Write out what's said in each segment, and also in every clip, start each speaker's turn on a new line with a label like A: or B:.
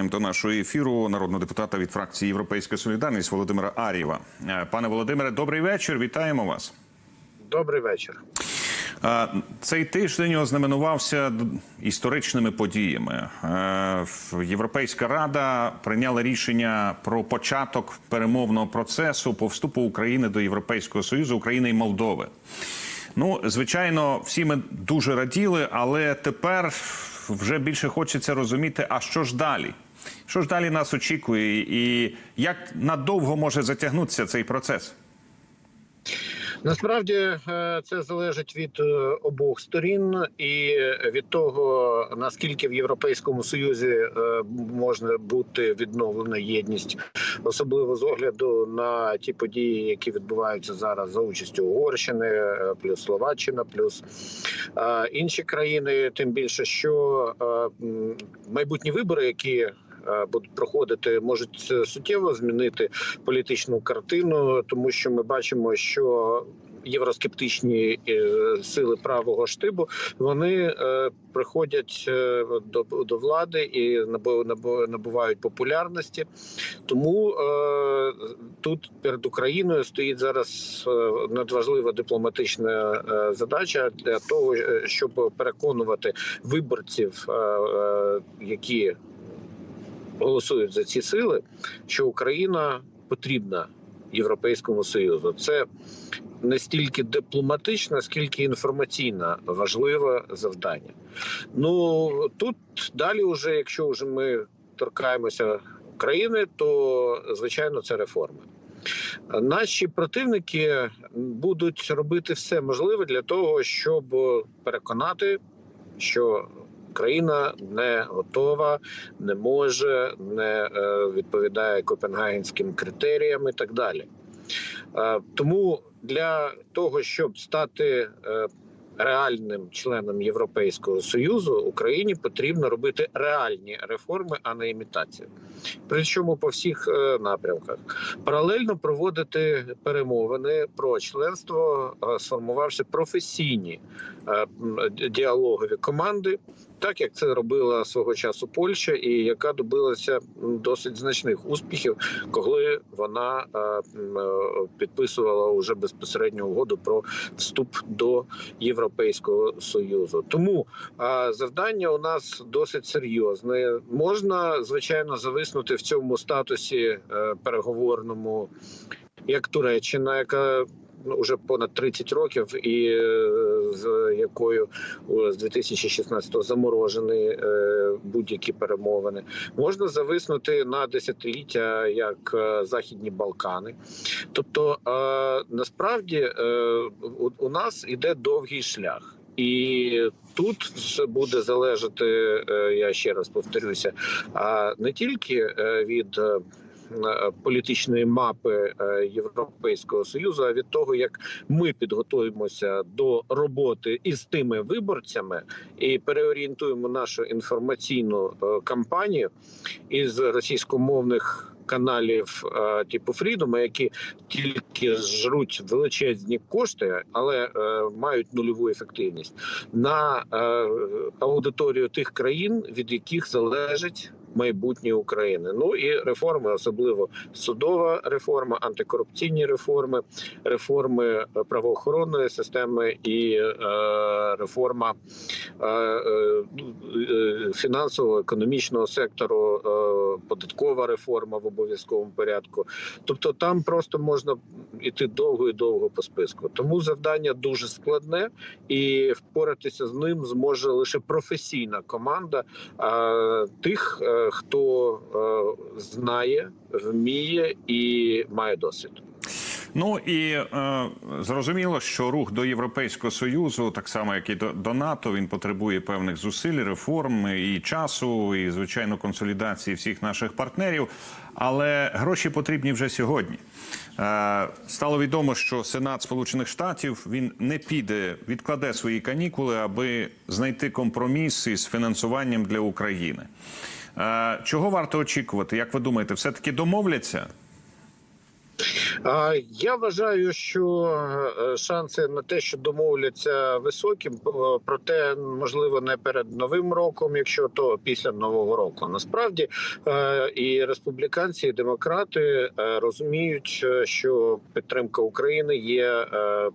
A: Запрошуємо до нашого ефіру народного депутата від фракції Європейська Солідарність Володимира Ар'єва. Е, Пане Володимире, добрий вечір. Вітаємо вас.
B: Добрий вечір.
A: Е, Цей тиждень ознаменувався історичними подіями. Е, Європейська рада прийняла рішення про початок перемовного процесу по вступу України до Європейського Союзу, України і Молдови. Ну, звичайно, всі ми дуже раділи, але тепер вже більше хочеться розуміти, а що ж далі? Що ж далі нас очікує, і як надовго може затягнутися цей процес?
B: Насправді е, це залежить від е, обох сторін і від того наскільки в Європейському Союзі е, можна бути відновлена єдність, особливо з огляду на ті події, які відбуваються зараз за участю Угорщини, плюс Словаччина, плюс інші країни. Тим більше, що майбутні вибори, які Будуть проходити, можуть е, суттєво змінити політичну картину, тому що ми бачимо, що євроскептичні е, сили правого штибу вони е, приходять е, до, до влади і набу- набу- набувають популярності. Тому е, тут перед Україною стоїть зараз е, надважлива дипломатична е, задача для того, е, щоб переконувати виборців, е, е, які голосують за ці сили, що Україна потрібна Європейському Союзу. Це не стільки дипломатичне, скільки інформаційне важливе завдання. Ну тут далі, вже якщо вже ми торкаємося України, то звичайно це реформи. Наші противники будуть робити все можливе для того, щоб переконати, що Україна не готова, не може, не е, відповідає копенгагенським критеріям і так далі. Е, Тому для того, щоб стати е, реальним членом Європейського союзу, Україні потрібно робити реальні реформи, а не імітацію. Причому по всіх напрямках паралельно проводити перемовини про членство, сформувавши професійні діалогові команди, так як це робила свого часу Польща, і яка добилася досить значних успіхів, коли вона е, е, підписувала уже безпосередню угоду про вступ до Європейського союзу. Тому е, завдання у нас досить серйозне. Можна звичайно зависнути в цьому статусі переговорному, як Туреччина, яка ну, вже понад 30 років, і е, з якою з 2016-го заморожені е, будь-які перемовини. Можна зависнути на десятиліття як е, Західні Балкани. Тобто, насправді у, нас іде довгий шлях. І тут буде залежати, я ще раз повторюся, не тільки від політичної мапи е, Європейського союзу, а від того, як ми підготуємося до роботи із тими виборцями і переорієнтуємо нашу інформаційну е, кампанію із російськомовних. Каналів е, типу Фрідома, які тільки жруть величезні кошти, але е, мають нульову ефективність на е, аудиторію тих країн, від яких залежить майбутнє України. Ну і реформи, особливо судова реформа, антикорупційні реформи, реформи правоохоронної системи і е, реформа е, е, е, фінансово-економічного сектору, е, податкова реформа в обов'язковому порядку. Тобто там просто можна іти довго і довго по списку. Тому завдання дуже складне, і впоратися з ним зможе лише професійна команда е, тих, е, хто е, знає, вміє і має досвід.
A: Ну і е, зрозуміло, що рух до Європейського союзу, так само як і до, до НАТО, він потребує певних зусиль, реформ і часу, і звичайно консолідації всіх наших партнерів. Але гроші потрібні вже сьогодні. Е, стало відомо, що Сенат Сполучених Штатів він не піде, відкладе свої канікули, аби знайти компроміс із фінансуванням для України. Е, чого варто очікувати? Як ви думаєте, все таки домовляться?
B: Я вважаю, що е, шанси на те, що домовляться високі, проте можливо не перед новим роком, якщо то після нового року. Насправді е, і республіканці, і демократи е, розуміють, е, що підтримка України є е,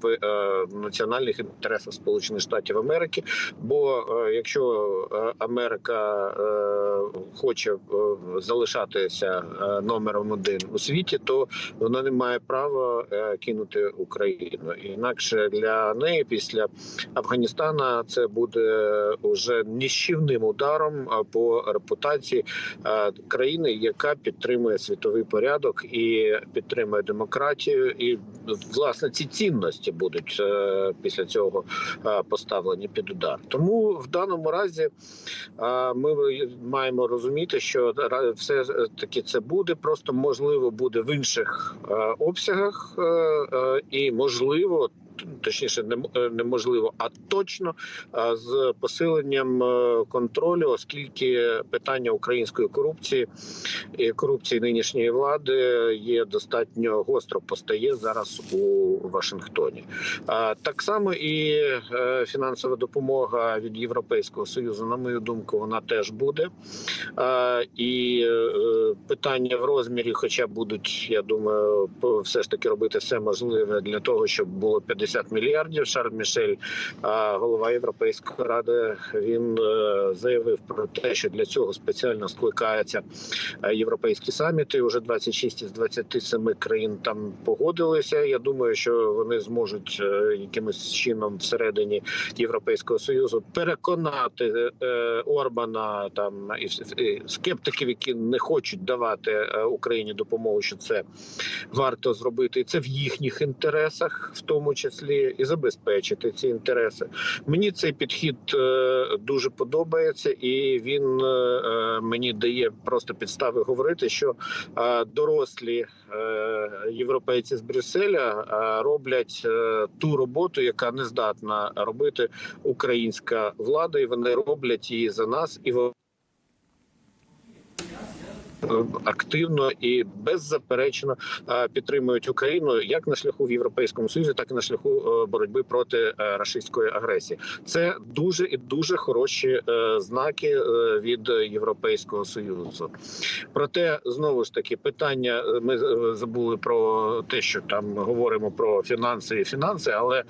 B: в е, національних інтересах Сполучених Штатів Америки. Бо е, якщо е, Америка е, хоче е, залишатися е, номером один у світі, то вона не має права е, кинути Україну. Інакше для неї після Афганістана це буде уже ніщівним ударом по репутації е, країни, яка підтримує світовий порядок і підтримує демократію, і власне ці цінності будуть е, після цього поставлені під удар. Тому в даному разі ми маємо розуміти, що все таки це буде просто можливо буде в інших обсягах, е, е, і можливо. Точніше, е, неможливо, а точно з посиленням е, контролю, оскільки питання української корупції і корупції нинішньої влади є достатньо гостро постає зараз у Вашингтоні. Так само і е, фінансова допомога від Європейського союзу, на мою думку, вона теж буде. І питання в розмірі, хоча будуть, я думаю, все ж таки робити все можливе для того, щоб було 50 мільярдів. Шарль Мішель, голова Європейської ради, він е, заявив про те, що для цього спеціально скликається е, європейські саміти. Уже 26 із 27 країн там погодилися. Я думаю, що вони зможуть е, якимось чином всередині Європейського союзу переконати Орбана там і скептиків, які не хочуть давати Україні допомогу, що це варто зробити, і це в їхніх інтересах, в тому числі, і забезпечити ці інтереси. Мені цей підхід е, дуже подобається, і він е, е, мені дає просто підстави говорити, що дорослі європейці з Брюсселя роблять ту роботу, яка не здатна робити українська влада, і вони роблять її за нас і активно і беззаперечно е, підтримують Україну як на шляху в Європейському Союзі, так і на шляху е, боротьби проти е, рашистської агресії. Це дуже і дуже хороші знаки від Європейського союзу. Проте знову ж таки питання. Ми забули про те, що там говоримо про фінанси і фінанси, але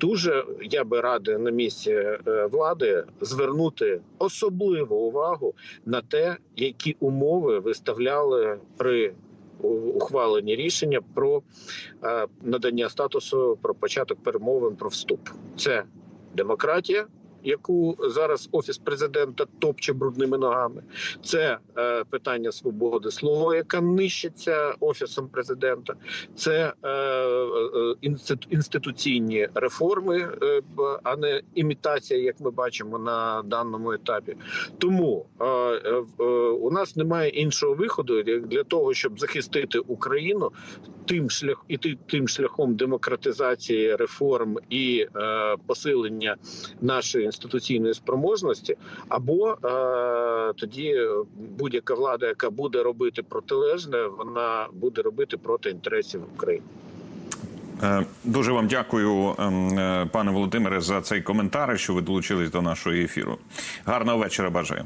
B: дуже я би радий на місці влади звернути особливу увагу на те, які умови виставляли при ухваленні рішення про е, надання статусу, про початок перемовин про вступ. Це демократія. Яку зараз офіс президента топче брудними ногами, це е, питання свободи слова, яка нищиться офісом президента, це е, е, інститу- інституційні реформи, е, а не імітація, як ми бачимо на даному етапі. Тому е, е, е, у нас немає іншого виходу для того, щоб захистити Україну тим шлях іти тим шляхом демократизації реформ і е, посилення нашої інституційної спроможності, або е, тоді будь-яка влада, яка буде робити протилежне, вона буде робити проти інтересів України.
A: Е, Дуже вам дякую, ем, е, пане Володимире, за цей коментар, що ви долучились до нашого ефіру. Гарного вечора бажаю.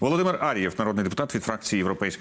A: Володимир Ар'єв, народний депутат від фракції Європейська